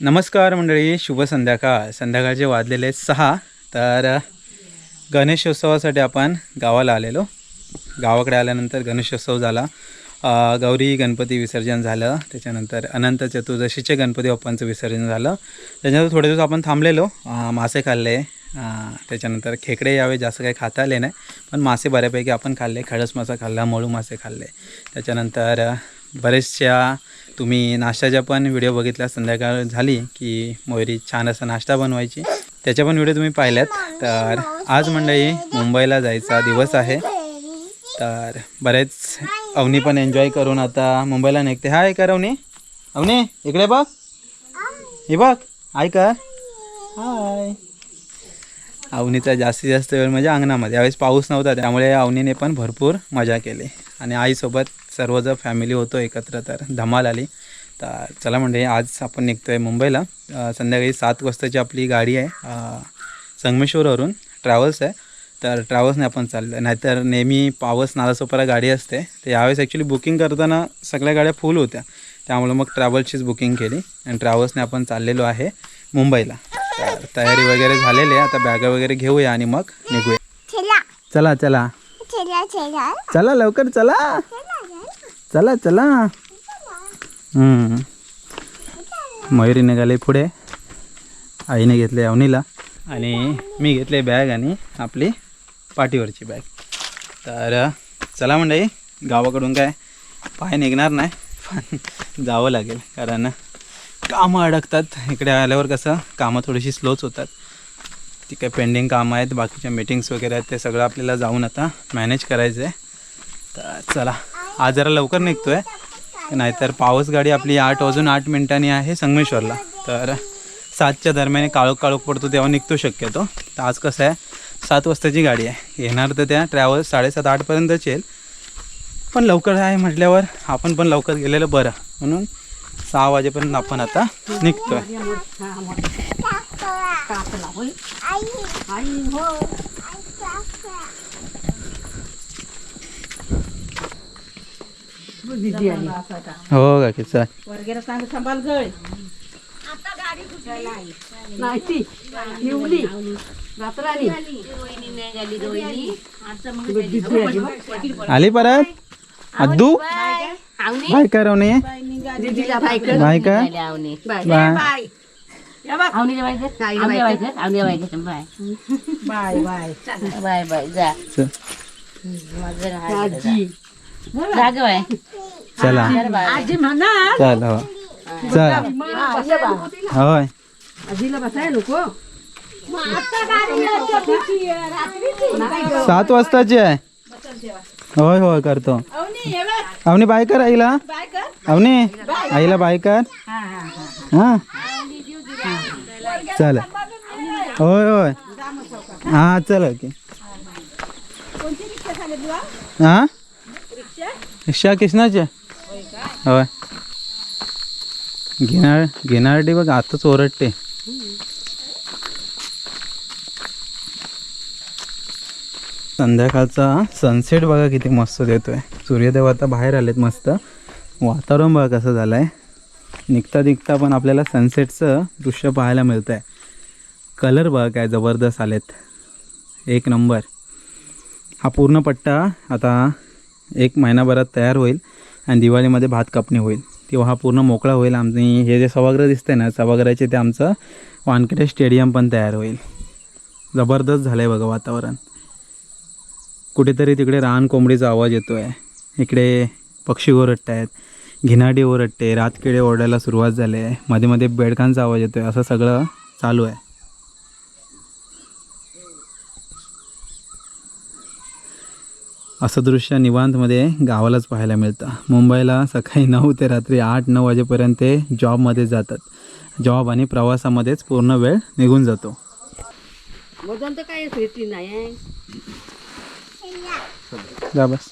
नमस्कार मंडळी शुभ संध्याकाळ. संध्याकाळचे वाजलेले सहा तर गणेशोत्सवासाठी आपण गावाला आलेलो. गावाकडे आल्यानंतर गणेशोत्सव झाला. गौरी गणपती विसर्जन झालं. त्याच्यानंतर अनंत चतुर्दशीचे गणपती बाप्पांचं विसर्जन झालं. त्याच्यानंतर थोडे दिवस आपण थांबलेलो. मासे खाल्ले. त्याच्यानंतर खेकडे यावे जास्त काही खाता आले नाही. पण मासे बऱ्यापैकी आपण खाल्ले. खडस मासा खाल्ला मळू मासे खाल्ले. त्याच्यानंतर बरेचशा तुम्ही नाश्त्याच्या पण व्हिडिओ बघितल्या संध्याकाळ झाली की मोहरी छान असा नाश्ता बनवायची. त्याच्या पण व्हिडिओ तुम्ही पाहिल्यात. तर आज मंडळी मुंबईला जायचा दिवस आहे. तर बरेच अवनी पण एन्जॉय करून आता मुंबईला निघते. हाय कर अवनी. अवनी इकडे बघ. हे बघ. हाय कर. हाय. अवनीचा जास्तीत जास्त वेळ म्हणजे अंगणामध्ये. यावेळेस पाऊस नव्हता त्यामुळे अवनीने पण भरपूर मजा केली. आणि आईसोबत सर्व जर फॅमिली होतो एकत्र तर धमाल आली. तर चला म्हणजे आज आपण निघतो आहे मुंबईला संध्याकाळी सात वाजताची आपली गाडी आहे संगमेश्वरवरून ट्रॅव्हल्स आहे. तर ट्रॅव्हल्सने आपण चाललो नाहीतर नेहमी पावस नालासोपारा गाडी असते. तर यावेळेस ॲक्च्युली बुकिंग करताना सगळ्या गाड्या फुल होत्या. त्यामुळे मग ट्रॅव्हल्सचीच बुकिंग केली आणि ट्रॅव्हल्सने आपण चाललेलो आहे मुंबईला. तर तयारी वगैरे झालेली आहे. आता बॅगा वगैरे घेऊया आणि मग निघूया. चला. चला चला. चला चला. चला लवकर चला. चला चला. मयुरी निघाले पुढे. आईने घेतले अवनीला. आणि मी घेतले बॅग आणि आपली पाठीवरची बॅग तर चला मंडळी गावाकडून काय पाय निघणार नाही पण जावं लागेल. कारण कामं अडकतात. इकडे आल्यावर कसं कामं थोडीशी स्लोच होतात. ती काही पेंडिंग कामं आहेत बाकीच्या मीटिंग्स वगैरे आहेत ते सगळं आपल्याला जाऊन आता मॅनेज करायचं आहे तर चला. आज जरा लवकर निघतो आहे नाहीतर पाऊस गाडी आपली आठ वाजून आठ मिनिटांनी आहे संगमेश्वरला. तर सातच्या दरम्यान काळोख काळोख पडतो तेव्हा निघतो शक्यतो. तर आज कसं आहे सात वाजताची गाडी आहे. येणार तर त्या ट्रॅव्हल्स साडेसात आठपर्यंतच येईल. पण लवकर आहे म्हटल्यावर आपण पण लवकर गेलेलं बरं. म्हणून सहा वाजेपर्यंत आपण आता निघतो आहे आई हो हो का की चल. वगैरे सांग सांभाळ गळ नाही ती निवली. रात्रानी आली. परत? अद्दू? बाय कर अवनी दिदीला बाय कर. बाय कर. Bye bye bye bye. Bye bye. जा. चल. आजी. जाग बाय चला. आजी म्हणा चल हो. चल. होय. आजीला बसाय नको. सात वाजताची आहे. होय होय करतो. अवनी बाय कर आईला. अवनी आईला बाय कर. हा चल. होय होय. हा चल ओके. हा? रिक्षा कृष्णाच्या होय. घेणार घेणारटी बघ आताच ओरडते. संध्याकाळचा सनसेट बघा किती मस्त देतोय. सूर्यदेव आता बाहेर आलेत मस्त. वातावरण बघा कसं झालं आहे निघता निघता पण आपल्याला सनसेटचं दृश्य पाहायला मिळतं आहे कलर बघा काय जबरदस्त आलेत. एक नंबर हा पूर्ण पट्टा आता एक महिनाभरात तयार होईल आणि दिवाळीमध्ये भात कापणी होईल. तेव्हा हा पूर्ण मोकळा होईल. आणि हे जे सभागृह दिसतंय ना सभागृहाचे ते आमचं वानखेडे स्टेडियम पण तयार होईल. जबरदस्त झालं आहे बघा वातावरण. कुठेतरी तिकडे रान कोंबडीचा आवाज येतो आहे इकडे पक्षी ओरडत आहेत घिनाडी ओरडते रातकिडे ओरडायला सुरुवात झाली आहे मध्ये मध्ये बेडकांचा आवाज येतो आहे असं सगळं चालू आहे. असं दृश्य निवांतमध्ये गावालाच पाहायला मिळतं. मुंबईला सकाळी नऊ ते रात्री आठ नऊ वाजेपर्यंत ते जॉबमध्ये जातात. जॉब आणि प्रवासामध्येच पूर्ण वेळ निघून जातो. वजन तर काय येते नाही जा बस.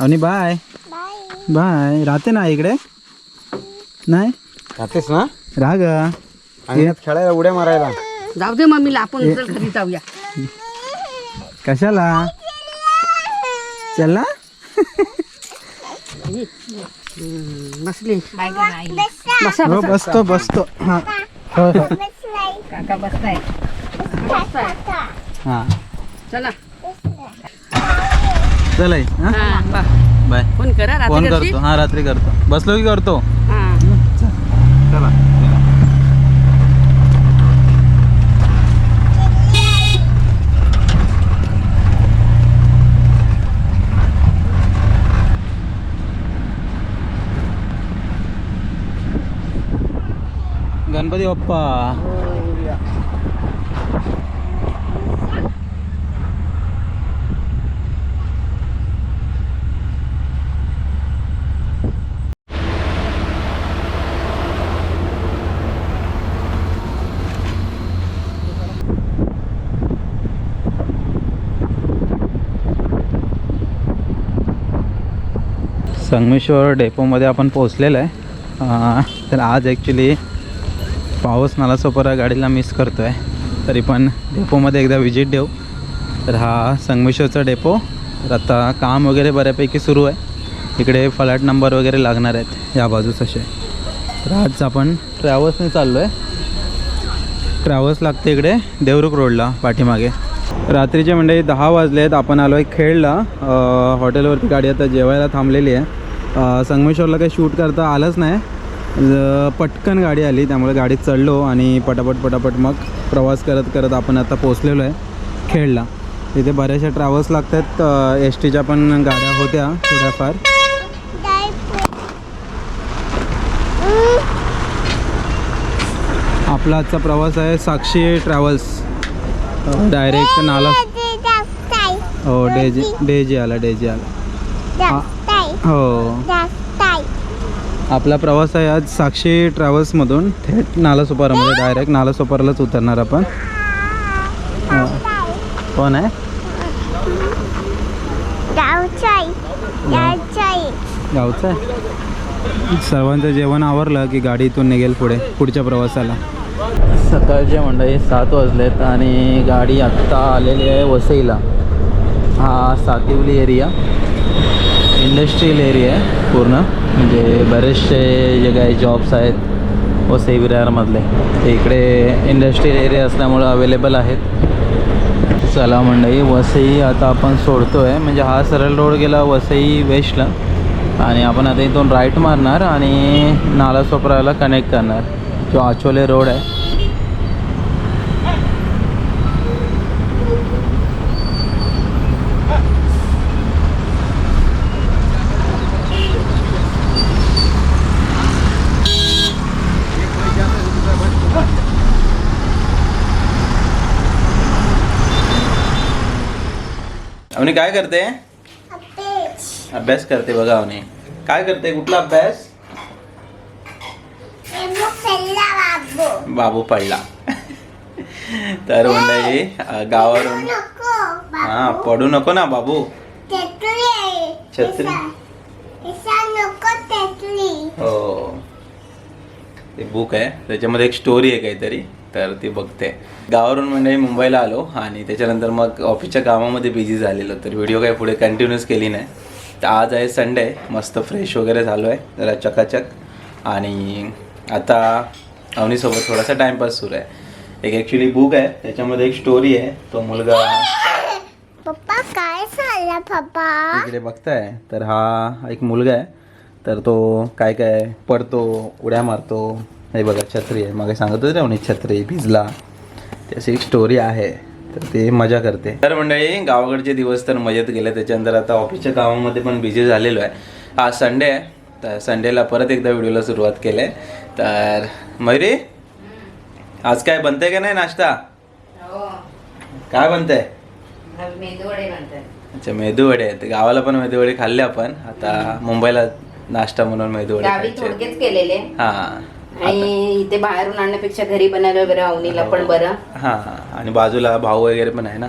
आणि बाय. बाय. बाय राहते ना इकडे? नाही? राहतेस ना? राग खेळायला उड्या मारायला. जाऊ दे मम्मीला आपण चल घरी जाऊया. कशाला? चला. बसली. बसा बसा. हो बसतो बसतो. हां. हो हो. काका बसताय. हां. चला. चला. हा बा. बाय. फोन करा रात्री फोन करशील? करतो. हां रात्री करतो. बसलो की करतो? हा चला गणपती बाप्पा. संगमेश्वर डेपोमध्ये आपण पोहोचलेलो आहे. तर आज ॲक्च्युली पाऊस नालासोपारा गाडीला मिस करतो आहे तरी पण डेपोमध्ये एकदा विजिट देऊ. तर हा संगमेश्वरचा डेपो तर आता काम वगैरे बऱ्यापैकी सुरू आहे. इकडे फ्लॅट नंबर वगैरे लागणार आहेत. या बाजूस असे. तर आज आपण ट्रॅव्हल्सने चाललो आहे ट्रॅव्हल्स लागते इकडे देवरुख रोडला पाठीमागे. रात्रीचे म्हणजे दहा वाजले आहेत. आपण आलो आहे खेळला हॉटेलवरती गाडी आता जेवायला थांबलेली आहे. संगमेश्वरला काही शूट करता आलंच नाही. पटकन गाडी आली त्यामुळे गाडीत चढलो आणि पटापट पटापट मग प्रवास करत करत आपण आता पोचलेलो आहे खेळला तिथे बऱ्याचशा ट्रॅव्हल्स लागत आहेत एस टीच्या पण गाड्या होत्या थोड्याफार. आपला आजचा प्रवास आहे साक्षी ट्रॅव्हल्स डायरेक्ट नाला हो डेजी डेजी आला डेजी आला. हो. आपला प्रवास आहे आज साक्षी ट्रॅव्हल्समधून थेट नालासोपारामध्ये डायरेक्ट नालासोपारालाच उतरणार आपण. कोण आहे? गावचं आहे सर्वांचं जेवण आवरलं की गाडी इथून निघेल पुढे पुढच्या प्रवासाला. सकाळचे मंडळी सात वाजलेत आणि गाडी आत्ता आलेली आहे वसईला. हा सातिवली एरिया इंडस्ट्रीयल एरिया आहे पूर्ण म्हणजे बरेचसे जे काही जॉब्स आहेत वसई विरारमधले ते इकडे इंडस्ट्रीयल एरिया असल्यामुळं अवेलेबल आहेत. चला मंडई वसई आता आपण सोडतो आहे म्हणजे हा सरळ रोड गेला वसई वेस्टला आणि आपण आता इथून राईट मारणार आणि नालासोपराला कनेक्ट करणार. जो आचोले रोड आहे. अवनी काय करते? अभ्यास. करते बघा अवनी. काय करते? कुठला अभ्यास? बाबू. बाबू पडला. तर मंडळी अ, गावावरून हा पडू नको ना बाबू. छत्री हो. ते बुक आहे. त्याच्यामध्ये एक स्टोरी आहे काहीतरी. तर ती बघते. गावावरून म्हणजे मुंबईला आलो आणि त्याच्यानंतर मग ऑफिसच्या कामामध्ये बिझी झालेलो. तर व्हिडिओ काही पुढे कंटिन्यूस केली नाही. तर आज आहे संडे मस्त फ्रेश वगैरे झालो आहे. जरा चकाचक. आणि आता अवनीसोबत थोडासा टाईमपास सुरू आहे. एक ॲक्च्युली बुक आहे. त्याच्यामध्ये एक स्टोरी आहे. तो मुलगा पप्पा काय झालं पप्पा? इकडे बघताय. तर हा एक मुलगा आहे. तर तो काय काय पडतो उड्या मारतो हे बघा छत्री आहे. मग सांगत होते ना छत्री भिजला. त्याची एक स्टोरी आहे. तर ते मजा करते. तर मंडळी गावाकडचे दिवस तर मजेत गेले. त्याच्यानंतर आता ऑफिसच्या कामामध्ये पण बिझी झालेलो आहे. आज संडे आहे. तर संडेला परत एकदा व्हिडिओला सुरुवात केली. आहे तर मयुरी आज काय बनतंय का नाही नाश्ता? काय बनतंय? अच्छा मेदूवडे आहेत. गावाला पण मेदूवडे खाल्ले आपण. आता मुंबईला नाश्ता म्हणून मेदूवडे गावी खायचे. हा. आणि इथे बाहेरून आणण्यापेक्षा घरी बनवलं बरं अवनीला पण बरं. हा आणि बाजूला भाऊ वगैरे पण आहे ना?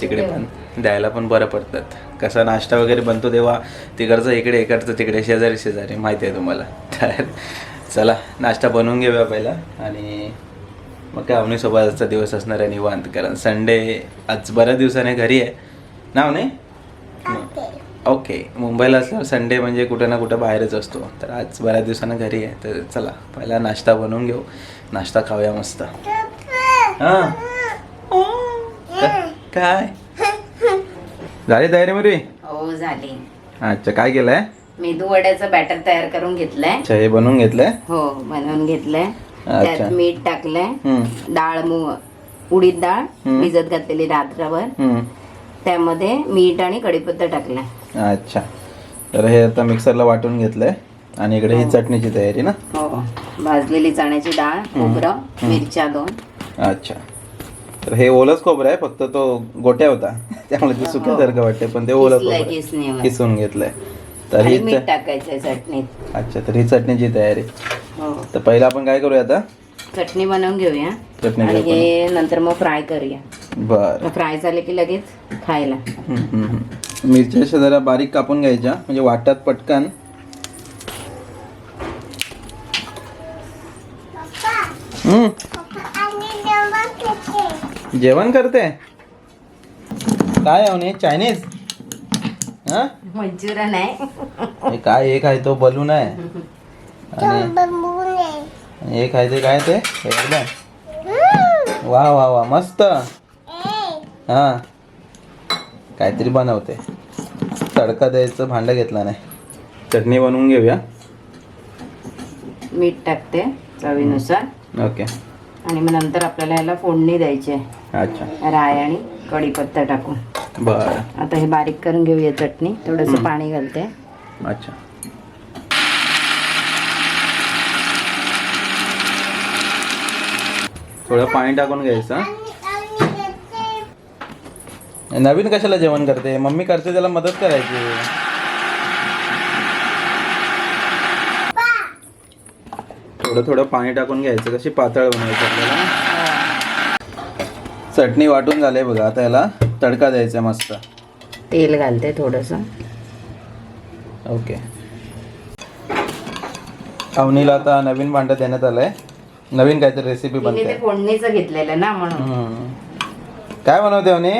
तिकडे. पण द्यायला पण बरं पडतात. कसा नाश्ता वगैरे बनतो तेव्हा तिकडचं इकडे इकडचं तिकडे शेजारी शेजारी माहिती आहे तुम्हाला. तर चला नाश्ता बनवून घेऊया पहिला. आणि मग काय अवनीसोबत आजचा दिवस असणार आहे निवांत कारण संडे आज बऱ्याच दिवसाने घरी आहे. ना नाही? ओके मुंबईला असल्यावर संडे म्हणजे कुठं ना कुठं बाहेरच असतो. तर आज बऱ्याच दिवसानं घरी आहे तर चला पहिला नाश्ता बनवून घेऊ. नाश्ता खाऊया मस्त. हां? काय? झाली तयारी मरी? हो झाली. अच्छा काय केलंय? मेदू वड्याचं बॅटर तयार करून घेतलंय. अच्छा हे बनवून घेतलंय? हो बनवून घेतलंय. त्यात मीठ टाकलंय. डाळ मु उडीद डाळ. भिजत घातलेली रात्रभर. त्यामध्ये मीठ आणि कढीपत्ता टाकलाय. अच्छा. तर हे आता मिक्सरला वाटून घेतलंय. आणि इकडे ही चटणीची तयारी ना? हो भाजलेली चण्याची डाळ खोबरं मिरच्या दोन. अच्छा. तर हे ओलच खोबरं आहे फक्त तो गोट्या होता. त्यामुळे ते सुक्यासारखं वाटते पण ते ओलं खोबरं. किसून घेतलंय. तर ही मीठ च- टाकायचंय चटणीत. अच्छा तर ही चटणीची तयारी. हो. तर पहिला आपण काय करूया आता? चटणी बनवून घेऊया. चटणी आणि हे नंतर मग फ्राय करूया. बर. फ्राय झाले की लगेच खायला. मिरच्या अशा जरा बारीक कापून घ्यायच्या म्हणजे वाटतात पटकन. जेवण करते? काय आहे चायनीज? हा? मंचुरन आहे. हे काय एक आहे तो बलून आहे. आणि एक आहे ते काय ते? हे वा वा वा मस्त. हा. काहीतरी बनवते. तडका द्यायचं भांडं घेतला नाही. चटणी बनवून घेऊया. मीठ टाकते चवीनुसार. ओके. आणि मग नंतर आपल्याला याला फोडणी द्यायची आहे. अच्छा. राय आणि कढीपत्ता टाकून. बरं. आता हे बारीक करून घेऊया चटणी. थोडंसं पाणी घालते. अच्छा. थोडं पाणी टाकून घ्यायचं. नवीन कशाला जेवण करते? मम्मी करते त्याला मदत करायची. थोडं थोडं पाणी टाकून घ्यायचं कशी पातळ बनवायची आपल्याला. चटणी वाटून झाली बघा आता याला तडका द्यायचा मस्त. तेल घालते थोडंसं. ओके. अवनीला आता नवीन भांडं देण्यात आलंय. नवीन काहीतरी रेसिपी बनते. फोडणीचं घेतलेलं ना म्हणून. काय बनवते अवनी?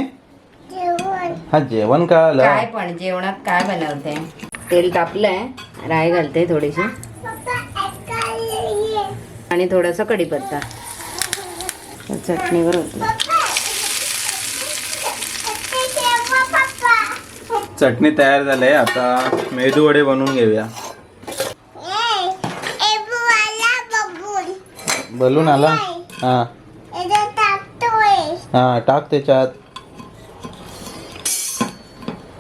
हा जेवण का आलं? काय पण जेवणात काय बनवते? तेल तापलंय राय घालते थोडीशी. आणि थोडासा कढीपत्ता. चटणीवर चटणी तयार झाली आहे. आता मेदू वडे बनवून घेऊया. बलून आला? हा. हा टाक त्याच्यात.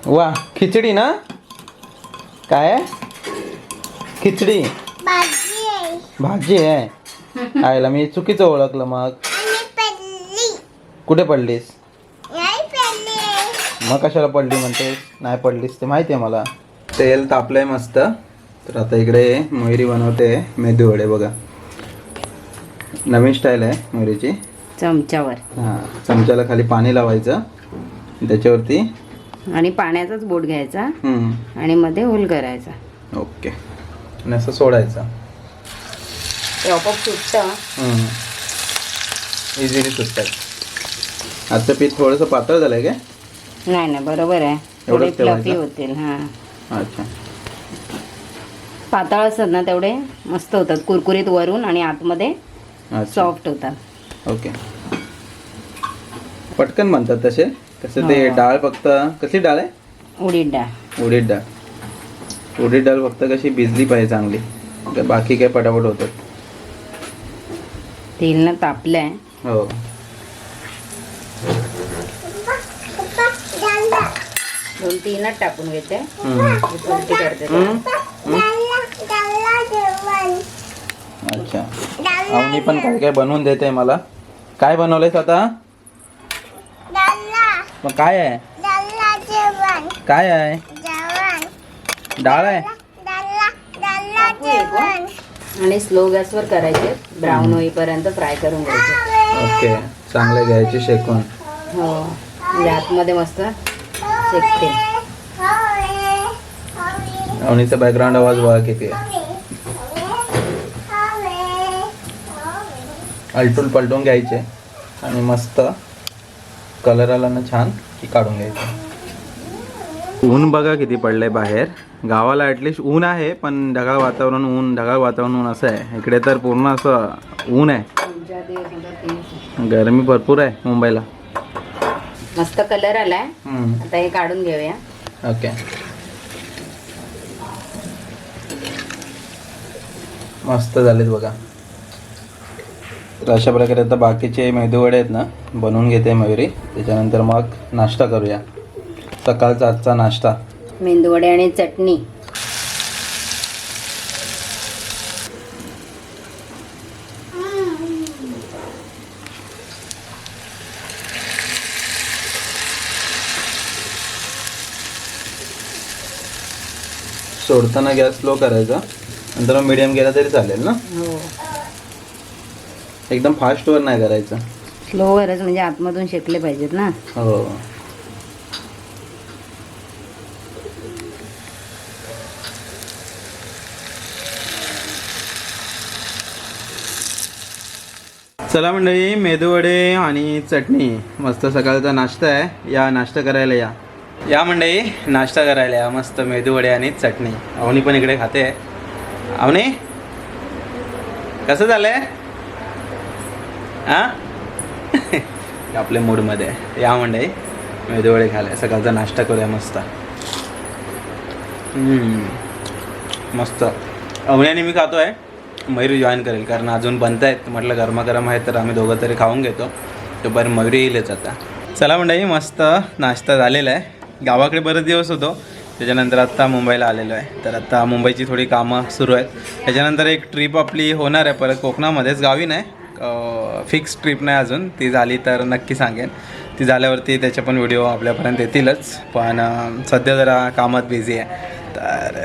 वा खिचडी ना? काय? आहे? खिचडी. भाजी आहे. भाजी आहे. आयला मी चुकीचं ओळखलं मग. कुठे पडलीस? मग कशाला पडली म्हणते? नाही पडलीस ते माहिती आहे मला. तेल तापलंय मस्त. तर आता इकडे मोहरी बनवते. मेदू वडे बघा. नवीन स्टाईल आहे मोहरीची. चमच्यावर. हां चमच्याला खाली पाणी लावायचं. त्याच्यावरती आणि पाण्याचाच बोट घ्यायचा आणि मध्ये होल करायचा. ओके. आणि असं सोडायचं. सुटतं इझिली सुटतात आजचं पीठ थोडंसं पातळ झालंय काय? नाही नाही बरोबर आहे. थोडे? फ्लफी होतील हां. अच्छा. पातळ असतात ना तेवढे मस्त होतात. कुरकुरीत वरून आणि आतमध्ये सॉफ्ट होतात. ओके. पटकन बनतात तसे? कसं ते. डाळ फक्त कसली डाळ आहे? उडीद डाळ. उडीद डाळ. उडीद डाळ फक्त कशी भिजली पाहिजे चांगली. बाकी काय पटापट होतात तेल ना तापलंय. हो. दोन टाकून घेते. करते. अच्छा. अवनी पण काय काय बनवून देते मला. काय बनवलंयस आता? मग काय आहे? काय आहे? डाळ आहे? आणि स्लो गॅसवर करायचे. ब्राऊन होईपर्यंत फ्राय करून घ्यायचे. ओके. चांगले घ्यायचे शेकून. हो. म्हणजे आतमध्ये मस्त शेकते. अवनीचा बॅकग्राऊंड आवाज बघा किती आहे. अलटून पलटून घ्यायचे. आणि मस्त कलर आला ना छान की काढून घ्यायचे. ऊन बघा किती पडलंय बाहेर. गावाला ॲटलिस्ट ऊन आहे पण ढगाळ वातावरण ऊन ढगाळ वातावरण ऊन असं आहे. इकडे तर पूर्ण असं ऊन आहे. गरमी भरपूर आहे मुंबईला. मस्त कलर आलाय. आता हे काढून घेऊया. ओके. मस्त झालेत बघा. तर अशा प्रकारे आता बाकीचे मेदूवडे आहेत ना बनवून घेते मयुरी. त्याच्यानंतर मग नाश्ता करूया. सकाळचा आजचा नाश्ता. मेंदूवडे आणि चटणी. सोडताना गॅस स्लो करायचा. नंतर मग मिडियम केला तरी चालेल ना? हो. एकदम फास्टवर नाही करायचं. स्लोवरच म्हणजे आतमधून शेकले पाहिजेत ना. हो. चला मंडळी मेदूवडे आणि चटणी. मस्त सकाळचा नाश्ता आहे. या नाश्ता करायला या. या मंडळी नाश्ता करायला या. मस्त मेदूवडे आणि चटणी. अवनी पण इकडे खाते. अवनी? कसं झालंय? हां? आपल्या मूडमध्ये. या मंडळी मेदूवडे खाल्या सकाळचा नाश्ता करूया मस्त. मस्त. अवण्याने मी खातो आहे मयुरी जॉईन करेल कारण अजून बनत आहेत म्हटलं गरमागरम आहे तर आम्ही दोघं तरी खाऊन घेतो. तोपर्यंत मयुरी येईलच आता. चला मंडळी मस्त नाश्ता झालेला आहे. गावाकडे बरेच दिवस होतो. त्याच्यानंतर आत्ता मुंबईला आलेलो आहे. तर आता मुंबईची थोडी कामं सुरू आहेत. त्याच्यानंतर एक ट्रिप आपली होणार आहे. परत कोकणामध्येच. गावी नाही. फिक्स ट्रिप नाही अजून. ती झाली तर नक्की सांगेन. ती झाल्यावरती त्याचे पण व्हिडिओ आपल्यापर्यंत येतीलच. पण सध्या जरा कामात बिझी आहे. तर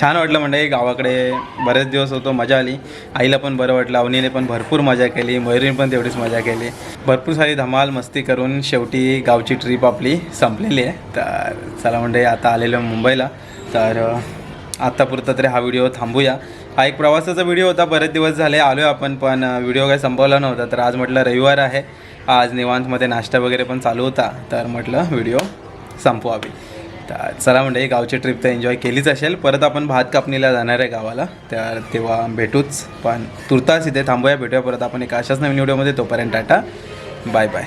छान वाटलं म्हणजे गावाकडे बरेच दिवस होतो मजा आली. आईला पण बरं वाटलं अवनीने पण भरपूर मजा केली मयुरीने पण तेवढीच मजा केली. भरपूर सारी धमाल मस्ती करून शेवटी गावची ट्रिप आपली संपलेली आहे. तर चला म्हणजे आता आलेलो मुंबईला. तर आत्तापुरता तरी हा व्हिडिओ थांबूया. हा एक प्रवासाचा व्हिडिओ होता बरेच दिवस झाले आलो आहे आपण पण व्हिडिओ काही संपवला नव्हता. तर आज म्हटलं रविवार आहे. आज निवांतमध्ये नाश्ता वगैरे पण चालू होता. तर म्हटलं व्हिडिओ संपवावी. तर चला म्हणजे गावची ट्रिप तर एन्जॉय केलीच असेल. परत आपण भात कापणीला जाणार आहे गावाला. तर तेव्हा भेटूच. पण तुर्तास इथे थांबूया भेटूया परत आपण एका अशाच नवीन व्हिडिओमध्ये. तोपर्यंत टाटा. Bye bye.